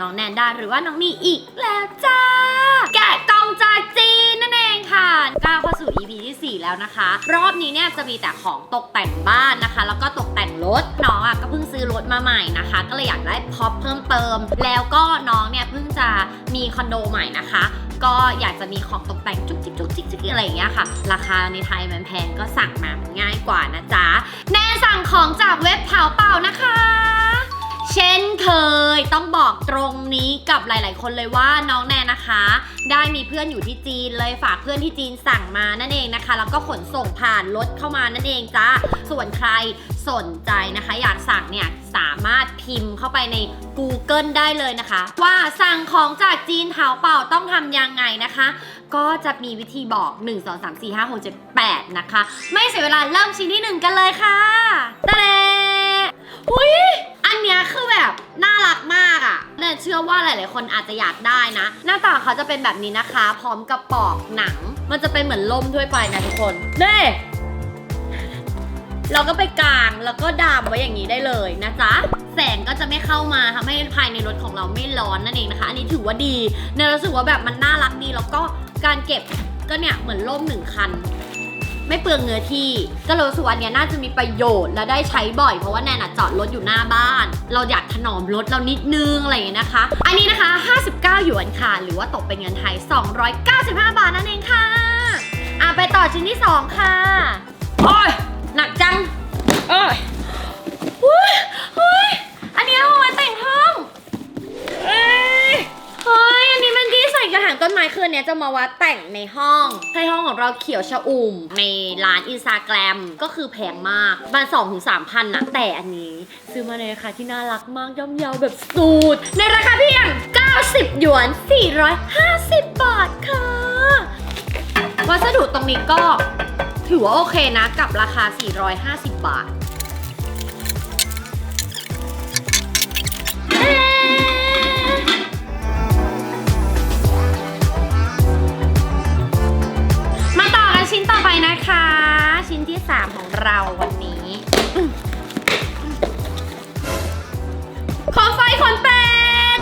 น้องแนนไดาหรือว่าน้องนีอีกแล้วจ้า แกะกล่องจากจีนนั่นเองค่ะก้าวเข้าสู่ EP ที่ 4 แล้วนะคะ รอบนี้เนี่ยจะมีแต่ของตกแต่งบ้านนะคะ แล้วก็ตกแต่งรถน้องอะก็เพิ่งซื้อรถมาใหม่นะคะ ก็เลยอยากได้พ็อปเพิ่มเติม แล้วก็น้องเนี่ยเพิ่งจะมีคอนโดใหม่นะคะก็อยากจะมีของตกแต่งจุกจิกจุกจิกจุกจิกอะไรอย่างเงี้ยค่ะ ราคาในไทยมันแพงก็สั่งมามันง่ายกว่านะจ๊ะ แน่สั่งของจากเว็บเผาเป่านะคะ เช่นเคยต้องบอกตรงนี้กับหลาย ๆ คนเลยว่าน้องแนนนะคะ ได้มีเพื่อนอยู่ที่จีนเลยฝากเพื่อนที่จีนสั่งมานั่นเองนะคะ แล้วก็ขนส่งผ่านรถเข้ามานั่นเองจ้าส่วนใครสนใจนะคะ อยากสั่งเนี่ยสามารถพิมพ์เข้าไปใน Google ได้เลยนะคะ ว่าสั่งของจากจีนเถาเป่าต้องทำยังไงนะคะ ก็จะมีวิธีบอก 1 2 3 4 5 6 7 8 นะคะ ไม่เสียเวลาเริ่มชิ้นที่ 1 กันเลยค่ะตะเลอุ้ย อันเนี้ยคือแบบน่ารักมากอะ่ะเนยเชื่อว่าหลาย ๆ คนอาจจะอยากได้นะ หน้าตาเขาจะเป็นแบบนี้นะคะ พร้อมกับปอกหนัง มันจะเป็นเหมือนล่มถ้วยไปนะทุกคนเน่เราก็ไปกางแล้วก็ดามไว้อย่างนี้ได้เลยนะจ๊ะ แสงก็จะไม่เข้ามาทำให้ภายในรถของเราไม่ร้อนนั่นเองนะคะ อันนี้ถือว่าดีเนยรู้สึกว่าแบบมันน่ารักดีแล้วก็การเก็บก็เนี่ยเหมือนล่มหนึ่งคัน ไม่เปลืองเนื้อที่ ก็เลยรู้สึกว่าอันเนี้ยน่าจะมีประโยชน์และได้ใช้บ่อย เพราะว่าแนนอะจอดรถอยู่หน้าบ้าน เราอยากถนอมรถเรานิดนึงอะไรอย่างเงี้ยนะคะ อันนี้นะคะ 59หยวนค่ะ หรือว่าตกเป็นเงินไทย 295 บาทนั่นเองค่ะอะไปต่อชิ้นที่ 2 ค่ะโอ้ยหนักจังเอ้ยอุ้ยเฮ้ยอันนี้เอาไว้แต่งห้อง เอ้ยเฮ้ย อั นนี้มันที่ใส่กระถางต้นไม้คืนนี้จะมาวัดแต่งในห้องให้ห้องของเราเขียวชะอุ่ม ในร้านอินสตาแกรมก็คือแพงมากประมาณสองถึงสามพันนะแต่อันนี้ซื้อมาในราคาที่น่ารักมากย่อมเยาแบบสูตร ในราคาเพียง 90 หยวน 450 บาทค่ะ วัสดุตรงนี้ก็ถือว่าโอเคนะกับราคา 450 บาท ชิ้นต่อไปนะคะ ชิ้นที่ 3 ของเราวันนี้ขอไฟขนเป็ด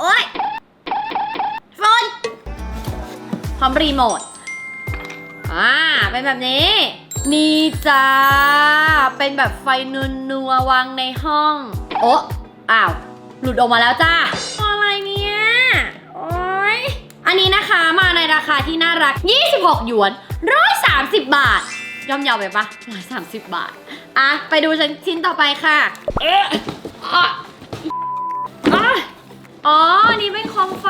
โอ๊ยฝนพร้อมรีโมท อ่า เป็นแบบนี้ นี่จ้า เป็นแบบไฟนัวนัววางในห้อง โอ้อ้าว หลุดออกมาแล้วจ้า อะไรเนี่ย โอ๊ย อันนี้นะคะมาในราคาที่น่ารัก 26 หยวน 130 บาท ย่อมเยาวไปปะ130 บาท อะ ไปดูชิ้นต่อไปค่ะเอ๊ะอ๋ออ๋ออันนี้เป็นโคมไฟ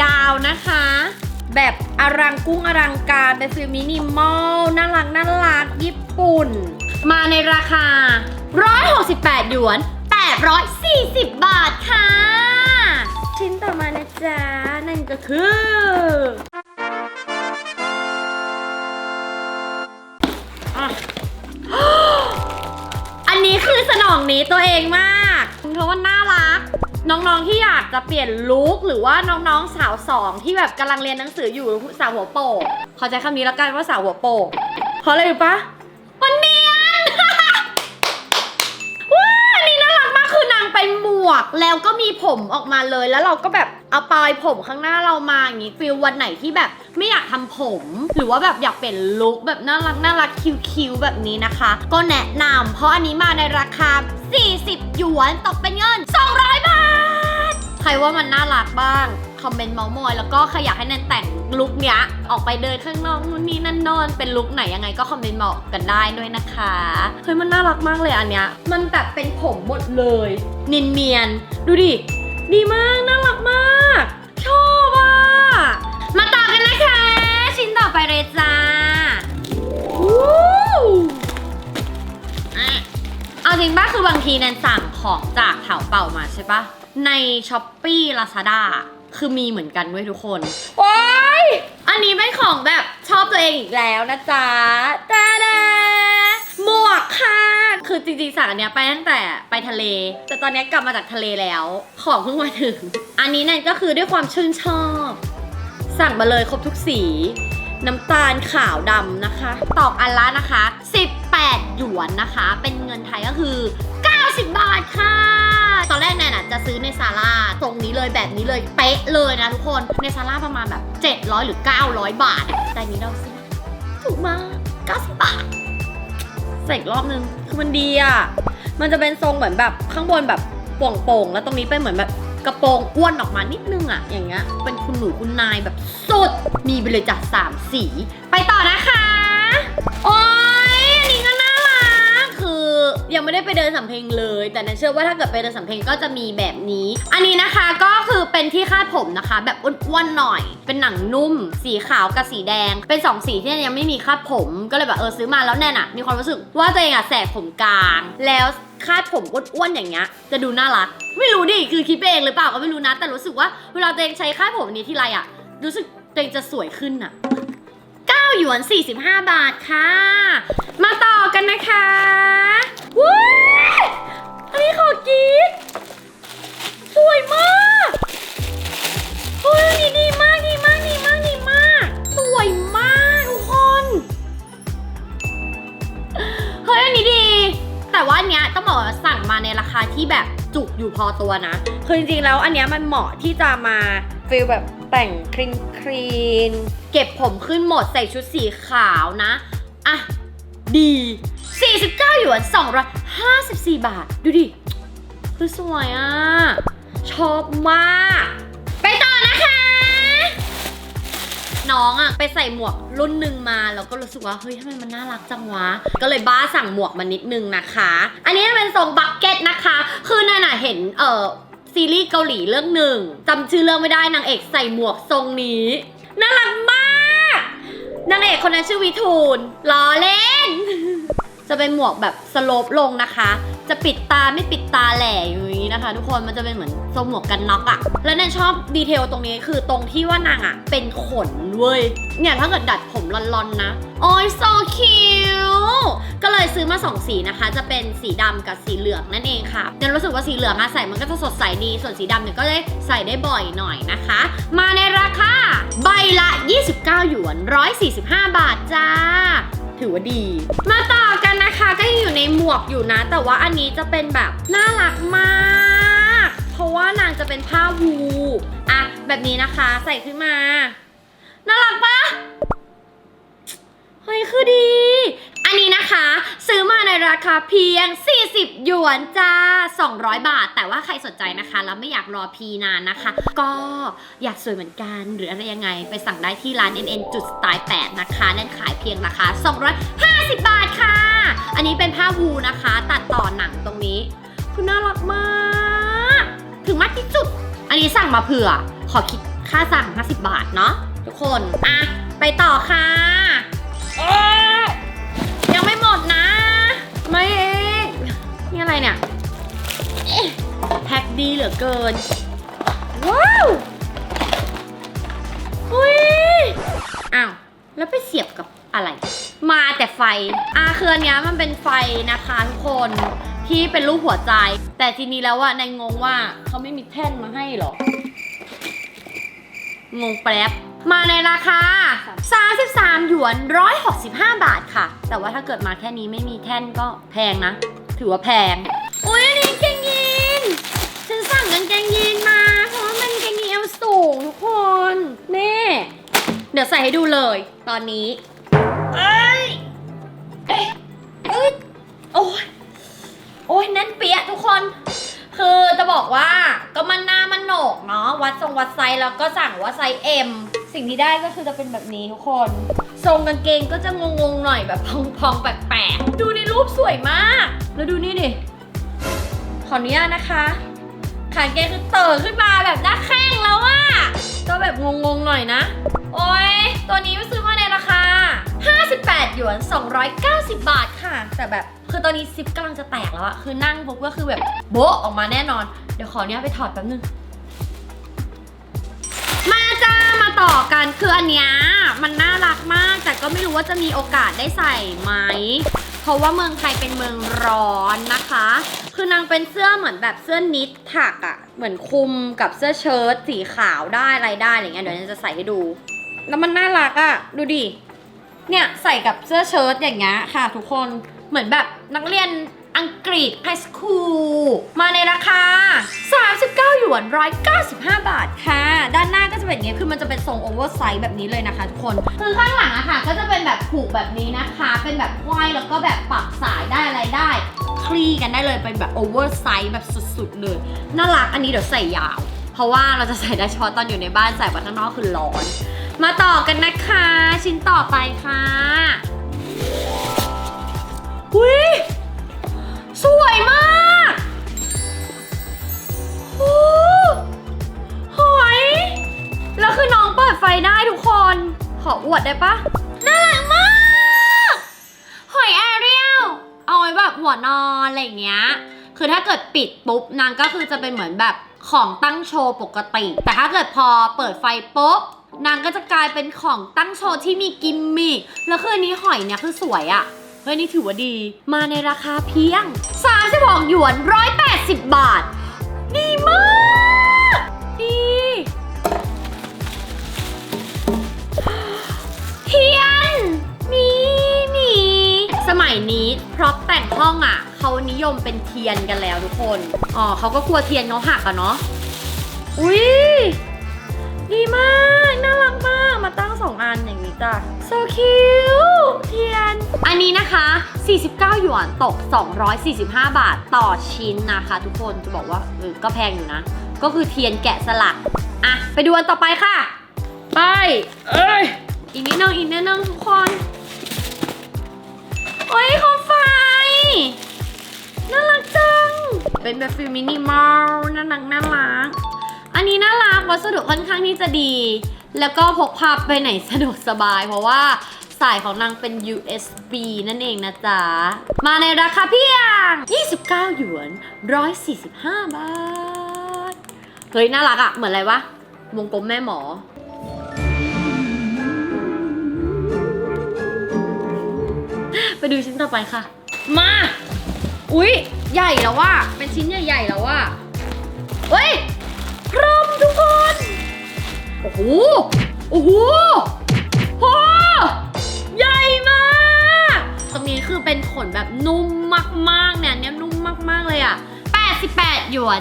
ยาวนะคะ แบบอลังกุ้งอลังการเป็นฟิลมินิมอลน่ารักน่ารักญี่ปุ่น มาในราคา 168 หยวน 840 บาทค่ะ ชิ้นต่อมานะจ๊ะ นั่นก็คืออันนี้คือสนองนี้ตัวเองมากเพราะว่าน่ารัก น้องๆที่อยากจะเปลี่ยนลุคหรือว่าน้องๆสาวสองที่แบบกำลังเรียนหนังสืออยู่สาวหัวโปกขอใช้คำนี้แล้วกันว่าสาวหัวโปกเพราะอะไรรู้ปะมันเนียน ว้าอันนี้น่ารักมากคือนางเป็นหมวกแล้วก็มีผมออกมาเลยแล้วเราก็แบบเอาปลายผมข้างหน้าเรามาอย่างงี้ฟิลวันไหนที่แบบไม่อยากทำผม หรือว่าแบบอยากเปลี่ยนลุคแบบน่ารักน่ารักคิ้วๆแบบนี้นะคะ ก็แนะนำเพราะอันนี้มาในราคา 40 หยวนตกเป็นเงิน 200บาท ใครว่ามันน่ารักบ้าง คอมเมนต์เมาส์มอย แล้วก็ใครอยากให้แนนแต่งลุคเนี้ย ออกไปเดินข้างนอกนู่นนี่นั่นโนอนเป็นลุคไหนยังไงก็คอมเมนต์บอกกันได้ด้วยนะคะ เฮ้ยมันน่ารักมากเลยอันเนี้ย มันแบบเป็นผมหมดเลยนียนเนียนดูดิ ดีมาก น่ารักมาก ชอบอะ มาต่อกันนะคะ ชิ้นต่อไปเลยจ้าวู้เอาจริงป่ะคือบางทีแนนสั่งของจากเถาเป่ามาใช่ปะ ในช้อปปี้ลาซาด้าคือมีเหมือนกันด้วยทุกคน ว้ายอันนี้เป็นของแบบชอบตัวเองอีกแล้วนะจ๊ะตาดาหมวกค่ะ คือจริงๆสั่งอันเนี้ยไปตั้งแต่ไปทะเล แต่ตอนเนี้ยกลับมาจากทะเลแล้ว ของเพิ่งมาถึง อันนี้เนี่ยก็คือด้วยความชื่นชอบ สั่งมาเลยครบทุกสี น้ำตาลขาวดำนะคะ ตอกอันละนะคะ 18 หยวนนะคะ เป็นเงินไทยก็คือ 90 บาทค่ะ ตอนแรกแนนอะจะซื้อในซาร่าตรงนี้เลยแบบนี้เลย เป๊ะเลยนะทุกคน ในซาร่าประมาณแบบ 700 หรือ 900 บาทอะแต่นี้เราซื้อถูกมาก90 บาทใส่อีกรอบนึง คือมันดีอะ มันจะเป็นทรงเหมือนแบบข้างบนแบบโป่งๆ แล้วตรงนี้เป็นเหมือนแบบกระโปรงอ้วนออกมานิดนึงอะอย่างเงี้ย เป็นคุณหนูคุณนายแบบสุด มีไปเลยจ้ะสามสี ไปต่อนะคะ โอ๊ยอั ยังไม่ได้ไปเดินสำเพ็งเลย แต่นันเชื่อว่าถ้าเกิดไปเดินสำเพ็งก็จะมีแบบนี้ อันนี้นะคะก็คือเป็นที่คาดผมนะคะ แบบอ้วนๆหน่อย เป็นหนังนุ่ม สีขาวกับสีแดง เป็นสองสีที่ยังไม่มีคาดผม ก็เลยแบบเออซื้อมาแล้วแน่นอะมีความรู้สึกว่าตัวเองอะแสกผมกลาง แล้วคาดผมอ้วนๆอย่างเงี้ยจะดูน่ารัก ไม่รู้ดิคือคิดไปเองหรือเปล่าก็ไม่รู้นะ แต่รู้สึกว่าเวลาตัวเองใช้คาดผมอันนี้ที่ไรอะรู้สึกตัวเองจะสวยขึ้นอะ หยวน 45 บาทค่ะ มาต่อกันนะคะว้ายอันนี้ขอกรีดสวยมากเฮ้ยอันนี้ดีมากดีมากดีมากดีมาก สวยมากทุกคน เฮ้ยอันนี้ดี แต่ว่าอันเนี้ยต้องบอกว่าสั่งมาในราคาที่แบบจุกอยู่พอตัวนะ คือจริงๆแล้วอันเนี้ยมันเหมาะที่จะมาฟีลแบบ แต่งคลีนคลีนเก็บผมขึ้นหมดใส่ชุดสีขาวนะ อะ ดี 49 หยวน 254 บาท ดูดิ คือสวยอะ ชอบมาก ไปต่อนะคะ น้องอะไปใส่หมวกรุ่นหนึ่งมาแล้วก็รู้สึกว่า เฮ้ยทำไมมันน่ารักจังวะ ก็เลยบ้าสั่งหมวกมานิดนึงนะคะ อันนี้เป็นทรงบักเก็ตนะคะ คือนั่นน่ะเห็นเออ ซีรีส์เกาหลีเรื่องหนึ่งจำชื่อเรื่องไม่ได้นางเอกใส่หมวกทรงนี้น่ารักมากนางเอกคนนั้นชื่อวิทูลล้อเล่น จะเป็นหมวกแบบสโลปลงนะคะ จะปิดตาไม่ปิดตาแหล่อยู่อย่างนี้นะคะ ทุกคนมันจะเป็นเหมือนทรงหมวกกันน็อกอะแล้วแนนชอบดีเทลตรงนี้คือตรงที่ว่านางอะเป็นขนเว้ยเนี่ยถ้าเกิดดัดผมลอนๆนะโอ้ย so cute ซื้อมา 2 สีนะคะ จะเป็นสีดำกับสีเหลืองนั่นเองค่ะแนนรู้สึกว่าสีเหลืองอะใส่มันก็จะสดใสดี ส่วนสีดำเนี่ยก็ได้ใส่ได้บ่อยหน่อยนะคะ มาในราคาใบละ 29 หยวน 145 บาทจ้า ถือว่าดี มาต่อกันนะคะก็ยังอยู่ในหมวกอยู่นะ แต่ว่าอันนี้จะเป็นแบบน่ารักมาก เพราะว่านางจะเป็นผ้าวูอะแบบนี้นะคะใส่ขึ้นมา น่ารักปะเฮ้ยคือดี อันนี้นะคะ ซื้อมาใน ราคาเพียง 40 หยวนจ้า 200 บาท แต่ว่าใครสนใจนะคะ แล้วไม่อยากรอพีนานนะคะ ก็อยากสวยเหมือนกันหรืออะไรยังไง ไปสั่งได้ที่ร้าน NN จุดสไตล์8นะคะนั่นขายเพียงราคา 250 บาทค่ะ อันนี้เป็นผ้าวูนะคะ ตัดต่อหนังตรงนี้คือน่ารักมาก ถึงมากที่สุด อันนี้สั่งมาเผื่อ ขอคิดค่าสั่ง 50 บาทเนาะทุกคน อะ ไปต่อค่ะ ลือเกิน ว้าวอุ้ยอ้าว แล้วไปเสียบกับอะไร มาแต่ไฟอะคืออันเนี้ยมันเป็นไฟนะคะทุกคนที่เป็นรูปหัวใจ แต่ทีนี้แล้วอะในายงงว่าเขาไม่มีแท่นมาให้เหรองงแป๊บมาในราคา 33 หยวน 165 บาทค่ะ แต่ว่าถ้าเกิดมาแค่นี้ไม่มีแท่นก็แพงนะ ถือว่าแพง ฉันสั่งกางเกงยีนมา เพราะว่ามันกางเกงยีนเอวสูงทุกคนนี่เดี๋ยวใส่ให้ดูเลย ตอนนี้เอ้ยเอ้ยเอ้ยโอ้ยโอ้ยแน่นเปียทุกคน คือจะบอกว่าก็มันหน้ามันโหนกเนาะวัดทรงวัดไซส์แล้วก็สั่งว่าไซส์ M สิ่งที่ได้ก็คือจะเป็นแบบนี้ทุกคน ทรงกางเกงก็จะงงๆหน่อยแบบพองๆแปลกๆ ดูในรูปสวยมาก แล้วดูนี่ดิขออนุญาตนะคะ ขากางเกคือเติร์ขึ้นมาแบบหน้าแข้งแล้วอะก็แบบงงๆหน่อยนะ โอ้ยตัวนี้ซื้อมาในราคา 58 หยวน 290 บาทค่ะ แต่แบบคือตอนนี้ซิปกำลังจะแตกแล้วอะคือนั่งปุ๊บก็คือแบบโบ๊ะออกมาแน่นอน เดี๋ยวขอเนี้ยไปถอดแป๊บนึง มาจ้ามาต่อกันคืออันเนี้ยมันน่ารักมาก แต่ก็ไม่รู้ว่าจะมีโอกาสได้ใส่ไหม ราะว่าเมืองไทยเป็นเมืองร้อนนะคะ คือนางเป็นเสื้อเหมือนแบบเสื้อนิดถักอะ่ะ เหมือนคลุมกับเสื้อเชิ้ตสีขาวได้อะไรได้อะไรเงี้ยเดี๋ยวจะใส่ให้ดู แล้วมันน่ารักอะ่ะ ดูดิ เนี่ยใส่กับเสื้อเชิ้ตอย่างเงี้ยค่ะ ทุกคน เหมือนแบบนักเรียน อังกฤษไฮสคูลมาในราคา 39 หยวน 195 บาทค่ะ ด้านหน้าก็จะเป็นอย่างเงี้ยคือมันจะเป็นทรงโอเวอร์ไซส์แบบนี้เลยนะคะทุกคน คือข้างหลังอะค่ะ ก็จะเป็นแบบผูกแบบนี้นะคะ เป็นแบบห้อยแล้วก็แบบปักสายได้อะไรได้ คลี่กันได้เลยเป็นแบบโอเวอร์ไซส์แบบสุดๆเลยน่ารักอันนี้เดี๋ยวใส่ยาว เพราะว่าเราจะใส่ได้เฉพาะตอนอยู่ในบ้านใส่ไปข้างนอกคือร้อน มาต่อกันนะคะ ชิ้นต่อไปค่ะอุ้ย สวยมากโอ้หอยแล้วคือน้องเปิดไฟได้ทุกคน ขออวดได้ปะน่ารักมาก หอยแอเรียลเอาไว้แบบหัวนอนอะไรอย่างเงี้ย คือถ้าเกิดปิดปุ๊บนางก็คือจะเป็นเหมือนแบบของตั้งโชว์ปกติ แต่ถ้าเกิดพอเปิดไฟปุ๊บนางก็จะกลายเป็นของตั้งโชว์ที่มีกิมมิคแล้วคืออันนี้หอยเนี่ยคือสวยอะ เฮ้ยนี่ถือว่าดีมาในราคาเพียง36หยวน 180 บาท ดีมาก ดีเทียนมีมีสมัยนี้พร็อพแต่งห้องอะ เขานิยมเป็นเทียนกันแล้วทุกคน อ๋อเขาก็กลัวเทียนเขาหักอะเนาะ อุ้ย ดีมาก น่ารักมาก มาตั้งสองอันอย่างนี้จ้ะ so cute เทียน อันนี้นะคะ 49 หยวนตก 245 บาทต่อชิ้นนะคะ ทุกคนจะบอกว่าเออก็แพงอยู่นะ ก็คือเทียนแกะสลัก อะ ไปดูอันต่อไปค่ะ ไป เอ้ย อีกนิดนึงอีกนิดนึงทุกคน โอ้ยโคมไฟ น่ารักจัง เป็นแบบฟิลมินิมอลน่ารักน่ารัก อันนี้น่ารักวัสดุค่อนข้างที่จะดี แล้วก็พกพาไปไหนสะดวกสบาย เพราะว่าสายของนางเป็น USB นั่นเองนะจ๊ะ มาในราคาเพียง 29 หยวน 145 บาท เฮ้ย น่ารักอะเหมือนอะไรวะ วงกลมแม่หมอ ไปดูชิ้นต่อไปค่ะ มา อุ๊ย ใหญ่แล้วว่า เป็นชิ้นใหญ่ ๆ แล้วว่าเฮ้ย พร้อมทุกคน โอ้โห โอ้โหโหใหญ่มาก ตรงนี้คือเป็นขนแบบนุ่มมากๆเนี่ยเนี่ยนุ่มมากๆเลยอะ88 หยวน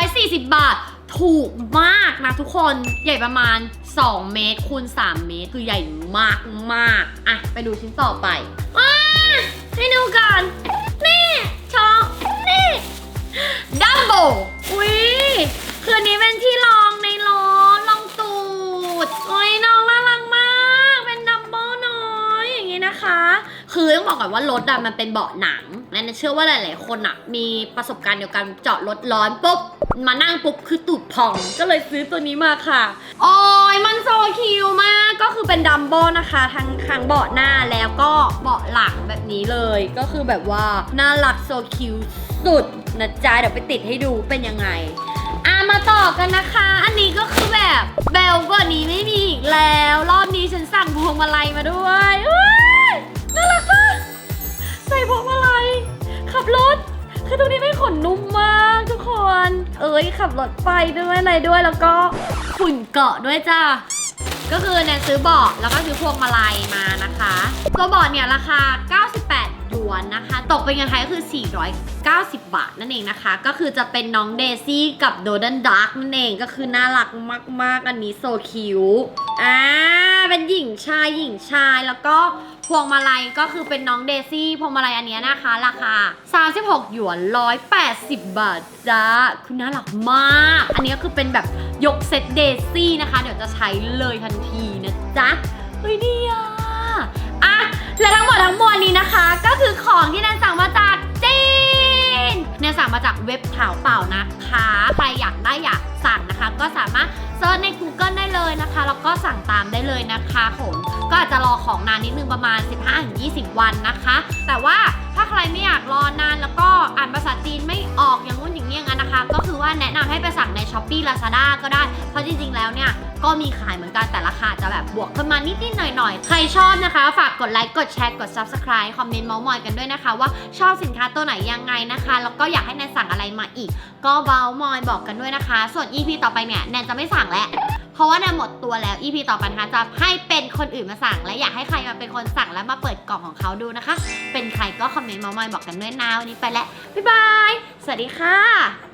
440 บาท ถูกมากนะทุกคน ใหญ่ประมาณ 2 เมตรคูณ 3 เมตร คือใหญ่มากมากๆอะ ไปดูชิ้นต่อไปอ่าให้ดูกันนี่ชอบนี่ดัมโบอุ้ย คืนนี้เป็นที่รองในรถลองตูด โอ้ยน้องน่ารักมาก เป็นดัมโบน้อยอย่างงี้นะคะ คือต้องบอกก่อนว่ารถอะมันเป็นเบาะหนังและเชื่อว่าหลาย ๆ คนอะมีประสบการณ์เดียวกันจอดรถร้อนปุ๊บมานั่งปุ๊บคือตูดพอง ก็เลยซื้อตัวนี้มาค่ะ โอ้ยมันโซคิวมากก็คือเป็นดัมโบนะคะทั้งทั้งเบาะหน้าแล้วก็เบาะหลังแบบนี้เลย ก็คือแบบว่าน่ารักโซคิวสุดนะจ๊ะเดี๋ยวไปติดให้ดูเป็นยังไง มาต่อกันนะคะ อันนี้ก็คือแบบเบลกว่านี้ไม่มีอีกแล้ว รอบนี้ฉันสั่งพวงมาลัยมาด้วยเฮ้ยน่ารักมาใส่พวงมาลัยขับรถ คือตรงนี้ไม่ขนนุ่มมากทุกคน เอ้ยขับรถไปด้วยอะไรด้วยแล้วก็ฝุ่นเกาะด้วยจ้าก็คือเนี่ยซื้อเบาะแล้วก็ซื้อพวงมาลัยมานะคะ ตัวเบาะเนี่ยราคา98 หยวนนะคะ ตกเป็นเงินไทยก็คือ 490 บาทนั่นเองนะคะ ก็คือจะเป็นน้องเดซี่กับโดดันดาร์กนั่นเองก็คือน่ารักมาก ๆ อันนี้โซคิวอ่าเป็นหญิงชายหญิงชายแล้วก็พวงมาลัยก็คือเป็นน้องเดซี่พวงมาลัยอันนี้นะคะ ราคา 36 หยวน 180 บาทจ้าคือน่ารักมาก อันนี้ก็คือเป็นแบบยกเซตเดซี่นะคะ เดี๋ยวจะใช้เลยทันทีนะจ๊ะเฮ้ยดีอ่อะ และทั้งหมดทั้งมวลนี้นะคะ ก็คือของที่แนนสั่งมาจากจีนแนนสั่งมาจากเว็บถาวเปล่านะคะ ใครอยากได้อยาก สั่งนะคะ ก็สามารถเซิร์ชใน Google ได้เลยนะคะแล้วก็สั่งตามได้เลยนะคะผมก็อาจจะรอของนานนิดนึงประมาณ 15-20 วันนะคะ แต่ว่าถ้าใครไม่อยากรอนานแล้วก็อ่านภาษาจีนไม่ออกอย่างงู้นอย่างนี้ยงั้นนะคะ ก็คือว่าแนะนำให้ไปสั่งใน s h อ p e e Lazada ก็ได้ เพราะจริงๆ แล้วเนี่ย ก็มีขายเหมือนกันแต่ราคาจะแบบบวกขึ้นมานิดๆหน่อยๆ ใครชอบนะคะ ฝากกดไลค์กดแชร์กด subscribe คอมเมนต์เมาส์มอยกันด้วยนะคะ ว่าชอบสินค้าตัวไหนยังไงนะคะ แล้วก็อยากให้แนนสั่งอะไรมาอีก ก็เบามอยบอกกันด้วยนะคะส่วน EP ต่อไปเนี่ยแนนจะไม่สั่งแล้ว เพราะว่าแนนหมดตัวแล้ว EP ต่อไปนะคะจะให้เป็นคนอื่นมาสั่ง และอยากให้ใครมาเป็นคนสั่งแล้วมาเปิดกล่องของเขาดูนะคะ เป็นใครก็คอมเมนต์มามอยบอกกันด้วยนะวันนี้ไปแล้วบ๊ายบายสวัสดีค่ะ